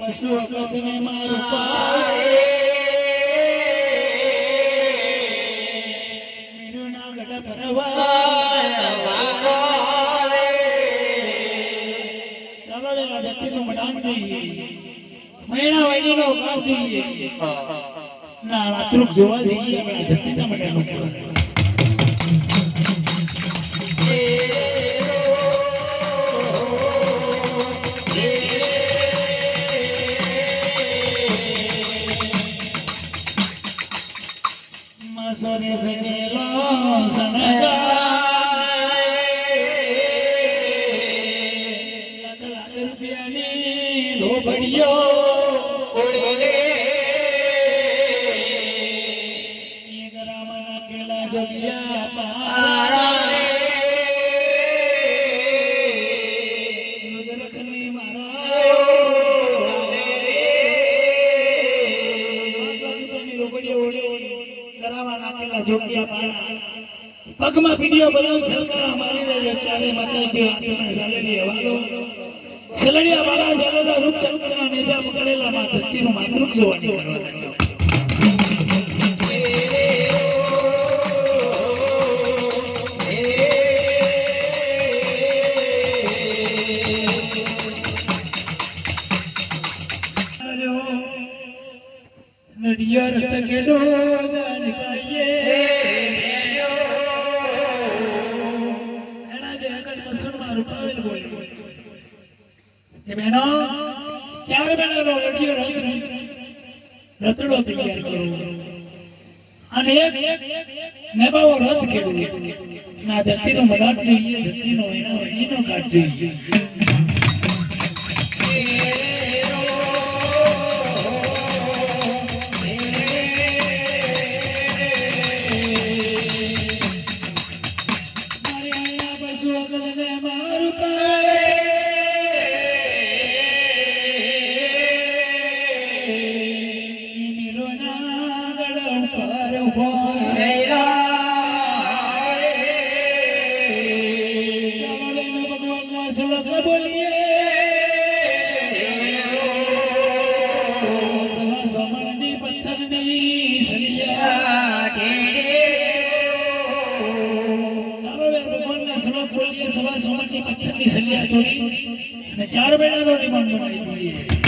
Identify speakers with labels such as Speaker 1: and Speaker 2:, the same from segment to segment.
Speaker 1: પશુ અગતને મારું પાય મડાન જોઈએ. મહિના વાયડીનો કામ જોઈએ. ના વાતરૂપ જોવા જઈએ. આપણે આ ધરતીના પગમાં પીડીઓ બનાવ સરકાર મારી રહ્યો ચારે માતા હવાલો. છેલડિયા વાળા જગદા રૂપ ચંદ્રના નેજા પકડેલા માં ધરતીનું માતૃક જોવાની કરવા લાગ્યો નડિયો રસ્ત કેડો દાન કે બહેનો, ક્યારે બનેલો નડિયો રથ રતડો તૈયાર કરો. અને એક નેબાવો રથ કેડો ના ધરતીનો મદાટ જોઈએ, ધરતીનો એના એનો કાઢ જોઈએ. મારી ચાર મહિનાનો રિમાન્ડ બનાવી દઈએ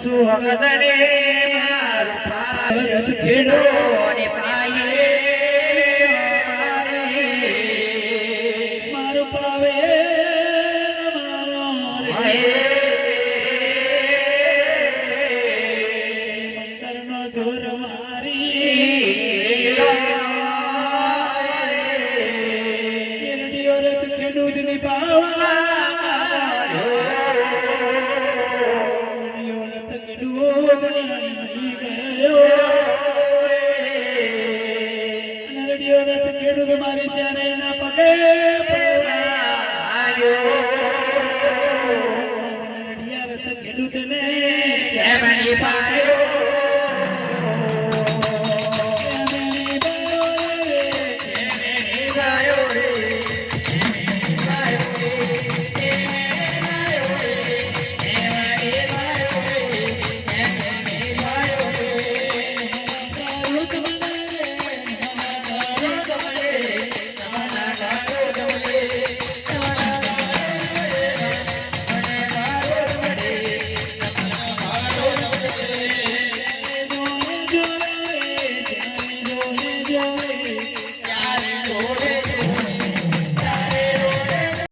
Speaker 1: અહીંયા પશુ રથ ખેડો. મારી ત્યારે એના પગે